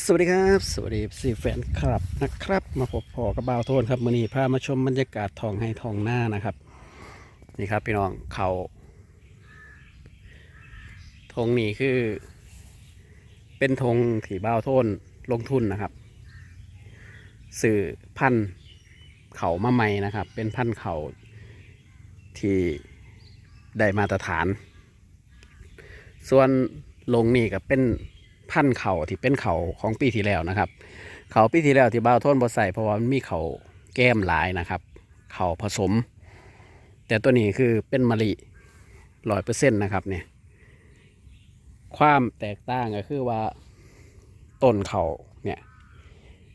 สวัสดีครับ สวัสดีสีแฟนคลับนะครับ มาพบพอกับบ่าวโทนครับมือนี้พามาชมบรรยากาศทองให้ทองหน้านะครับ นี่ครับพี่น้องเขาธงนี้คือ เป็นธงที่บ่าวโทนลงทุนนะครับ สื่อพันเขามาใหม่นะครับ เป็นพันเขาที่ได้มาตรฐาน ส่วนลงนี่ก็เป็น พันเขาที่เป็นเขาของปีที่แล้วนะครับ เขาปีที่แล้วที่บ้าวโทนบ่ใส่เพราะว่ามันมีเขาแก้มหลายนะครับ เขาผสม แต่ตัวนี้คือเป็นมะลิร้อยเปอร์เซ็นต์นะครับเนี่ยความแตกต่างก็คือว่าต้นเขาเนี่ย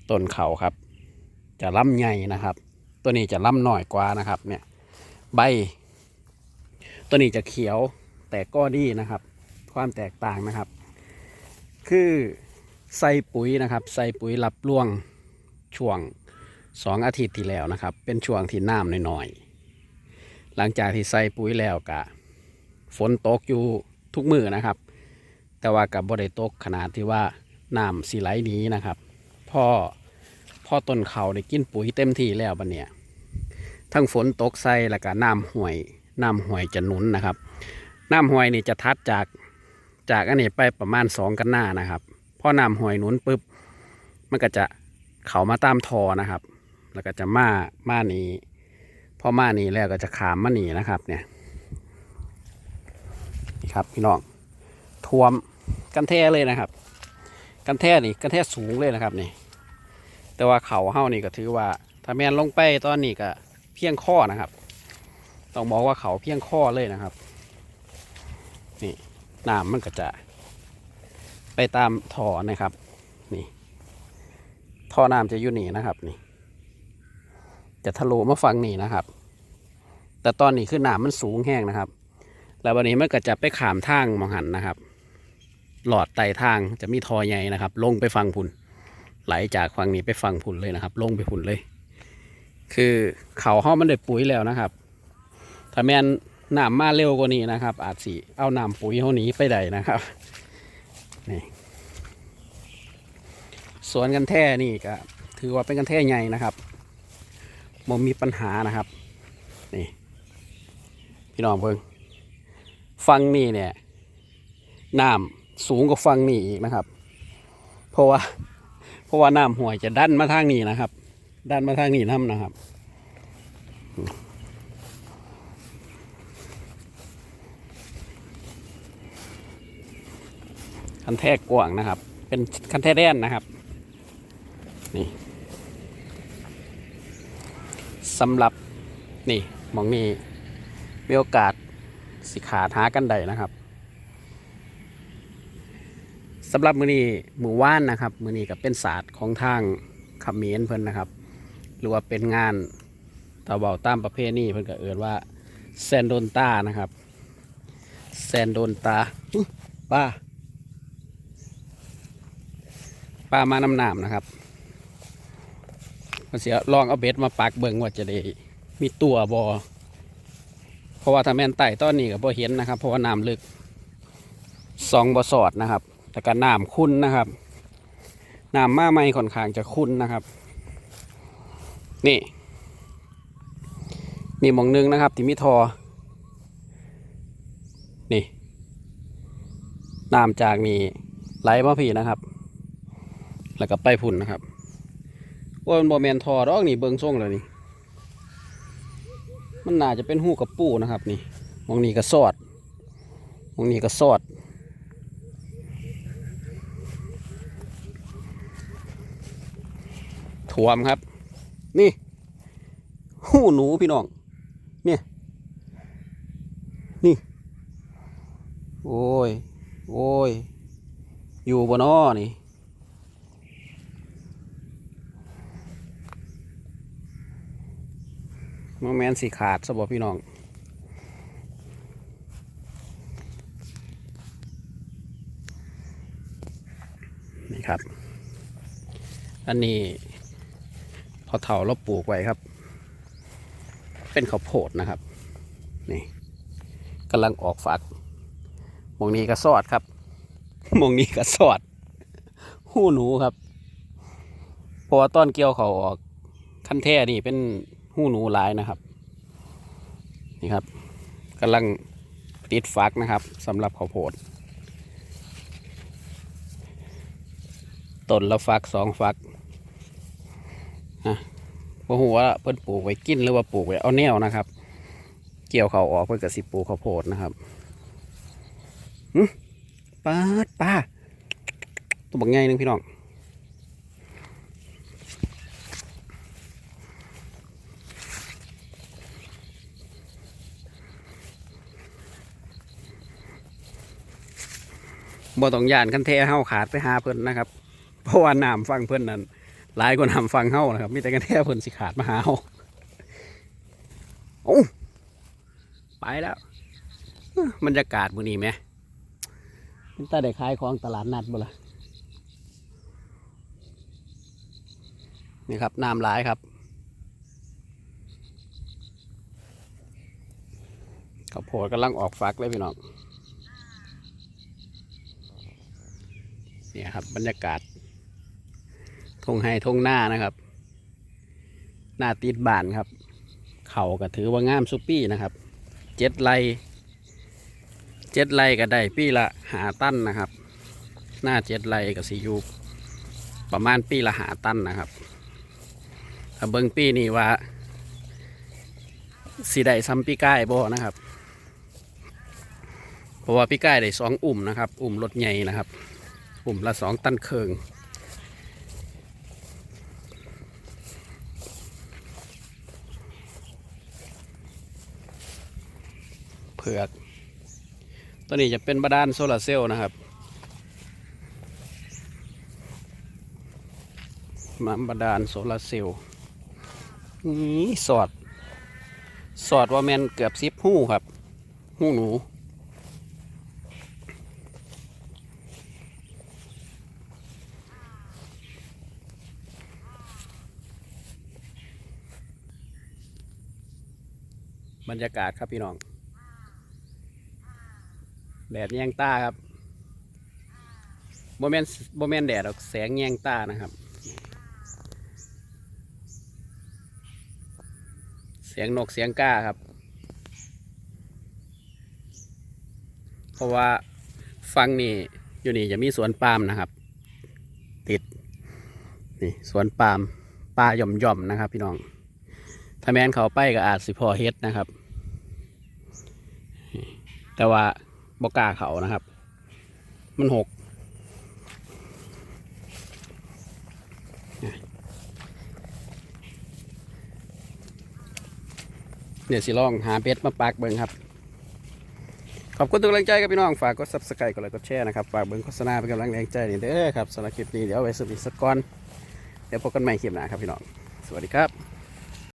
ต้นเขาครับ จะล่ำใหญ่นะครับ ตัวนี้จะล่ำหน่อยกว่านะครับเนี่ยใบ ตัวนี้จะเขียวแต่ก็ดีนะครับ ความแตกต่างนะครับ คือใส่ปุ๋ยนะครับ ใส่ปุ๋ยรับร่วงช่วงสองอาทิตย์ที่แล้วนะครับ เป็นช่วงที่น้ำน้อยๆหลังจากที่ใส่ปุ๋ยแล้วกะฝนตกอยู่ทุกมือนะครับ แต่ว่ากับบ่ได้ตกขนาดที่ว่าน้ำสีไหลนี้นะครับพ่อพ่อต้นเขาได้กินปุ๋ยเต็มที่แล้วบัดเนี่ยทั้งฝนตกใส่แล้วก็น้ำห่วยน้ำห่วยจะหนุนนะครับ น้ำห้วยนี่จะทัดจาก จากอันนี้ไปประมาณสองกันหน้านะครับพอน้ำห้วยหนุนปุ๊บมันก็จะเขามาตามทอนะครับ แล้วก็จะมามานี้พอมานี้แล้วก็จะขามมาหนีนะครับ เนี่ยนี่ครับพี่น้องท่วมกันแท้เลยนะครับ กันแท้นี่กันแท้สูงเลยนะครับนี่ แต่ว่าเขาเฮ้านี่ก็ถือว่า ถ้าแมนลงไปตอนนี้ก็เพียงข้อนะครับ ต้องบอกว่าเขาเพียงข้อเลยนะครับ น้ำมันก็จะไปตามท่อนะครับ นี่ท่อน้ำจะอยู่นี่นะครับ นี่ จะทะลุมาฟังนี่นะครับ แต่ตอนนี้คือน้ำมันสูงแห้งนะครับ แล้ววันนี้มันก็จะไปขามทางมองหันนะครับ หลอดไต่ทางจะมีทอใหญ่นะครับ ลงไปฟังพุ่น ไหลจากฝั่งนี้ไปฟังพุ่นเลยนะครับ ลงไปพุ่นเลย คือเขาห้อมันได้ปุ๋ยแล้วนะครับถ้าแมน น้ำมาเร็วกว่านี้นะครับ อาจสิเอาน้ำปุ๋ยเท่านี้ไปได้นะครับนี่สวนกันแท่นี่ก็ถือว่าเป็นกันแท่ใหญ่นะครับมันมีปัญหานะครับนี่พี่น้องเพิ่งฟังนี่เนี่ยน้ำสูงกว่าฟังนี่อีกนะครับ เพราะว่าเพราะว่าน้ำห่วยจะดันมาทางนี้นะครับ ดันมาทางนี้น้ำนะครับ คันแท่กว้างนะครับ เป็นคันแท่แดนนะครับ นี่สำหรับนี่มองนี้มีโอกาสสิขาดหากันใดนะครับสำหรับมือนี้มู่ว่านนะครับ มือนี้ก็เป็นศาสตร์ของทางเขมรเพิ่นนะครับ หรือว่าเป็นงานตะเบาตามประเภทนี้เพิ่นก็เอ่ยว่าแซนโดนตานะครับ แซนโดนตาป้า ปลามาน้ำหนามนะครับเสียลองเอาเบ็ดมาปักเบิ่งว่าจะได้มีตัวบอเพราะว่าถ้าแม่นไต่ต้นนี้ก็บ่เห็นนะครับ เพราะว่าน้ำลึกสองบ่สอดนะครับ แต่ก็น้ำคุ้นนะครับน้ำมาไม่ค่อนข้างจะคุ้นนะครับ นี่นี่มองหนึงนะครับที่มีทอ นี่น้ำจากนี่ไหลมาพี่นะครับ แล้วก็ไปพุ่นนะครับว่ามันบอแมนทอดอกนี่เบิงส่งเลยนี่ มันน่าจะเป็นหูกระปูนะครับ นี่มองนี่ก็สอดมองนี่ก็สอดถ่วมครับ นี่ หูหนูพี่น้อง เนี่ย นี่ โอ้ย โอ้ย อยู่บนอ้อนี่ มันแมนสีขาดสบพี่น้องนี่ครับ อันนี้พอเถาเราปลูกไว้ครับ เป็นข้าวโพดนะครับ นี่กำลังออกฝักมองนี้ก็สอดครับมองนี้ก็สอด หูหูหนูครับเพราะว่าตอนเกี่ยวเขาออกคันแท่นี่เป็น หูหนูหลายนะครับ นี่ครับกำลังติดฟักนะครับสำหรับข้าวโพดต้นละฟักสองฟักฮะบ่หัวเพิ่นปลูกไว้กินหรือว่าปลูกไว้เอาแนวนะครับ เกี่ยวเขาออกเพื่อกสิปลูกข้าวโพดนะครับหึปาดป้าตัวบักไงนึงพี่น้อง บ่ต้องย่านกันแท้เฮาขาดไปหาเพิ่นนะครับ เพราะว่าน้ำฟังเพิ่นนั่นหลายกว่าน้ำฟังเฮานะครับมีแต่กันแท้เพิ่นสิขาดมาหาเฮาโอ้ไปแล้วบรรยากาศมื้อนี้แหมเป็นตาได้ขายของตลาดนัดบ่ล่ะนี่ครับน้ำหลายครับข้าวโพดกำลังออกฟักเลยพี่น้อง เนี่ยครับ บรรยากาศทงไฮทงหน้านะครับ หน้าติดบานครับ เข่าก็ถือว่างามซุปปี้นะครับ เจ็ดไลเจ็ดไลก็ได้ปีละหาตั้นนะครับ หน้าเจ็ดไลกับสียูประมาณปีละหาตั้นนะครับถ้าเบิ้งปีนี้ว่าสีได้ซ้ำปีก้ายบ่นะครับ เพราะว่าปีก้ายได้สองอุ่มนะครับ อุ่มรถใหญ่นะครับ ปุ่มละสองตันเคิงเผือกตัวนี้จะเป็นบาดาลโซลาร์เซลล์นะครับมาบาดาลโซลาร์เซลล์นี่สอด สอดว่าแมนเกือบซิบหู้ครับ หู้หนู บรรยากาศครับพี่น้องแดดแยงตาครับโมเมนโมเมนแดดหรอกแสงแยงตานะครับ เสียงนกเสียงก้าครับ เพราะว่าฟังนี่อยู่นี่จะมีสวนปาล์มนะครับ ติดนี่สวนปาล์มป่าหย่อมๆนะครับ พี่น้อง ถ้าแมนเขาไปก็อาจสิพอเฮ็ดนะครับ แต่ว่าบกาเขานะครับ มันหกเนี่ยสิลองหาเป็ดมาปากเบิงครับ ขอบคุณทุกกำลังใจครับพี่น้อง ฝากกด subscribe กดไลค์กดแชร์นะครับ ฝากเบิงโฆษณาเป็นกำลังแรงใจนี่เด้อครับสำหรับคลิปนี้เดี๋ยวไว้สุดอีกสักก่อน เดี๋ยวพบกันใหม่คลิปหน้าครับพี่น้อง สวัสดีครับ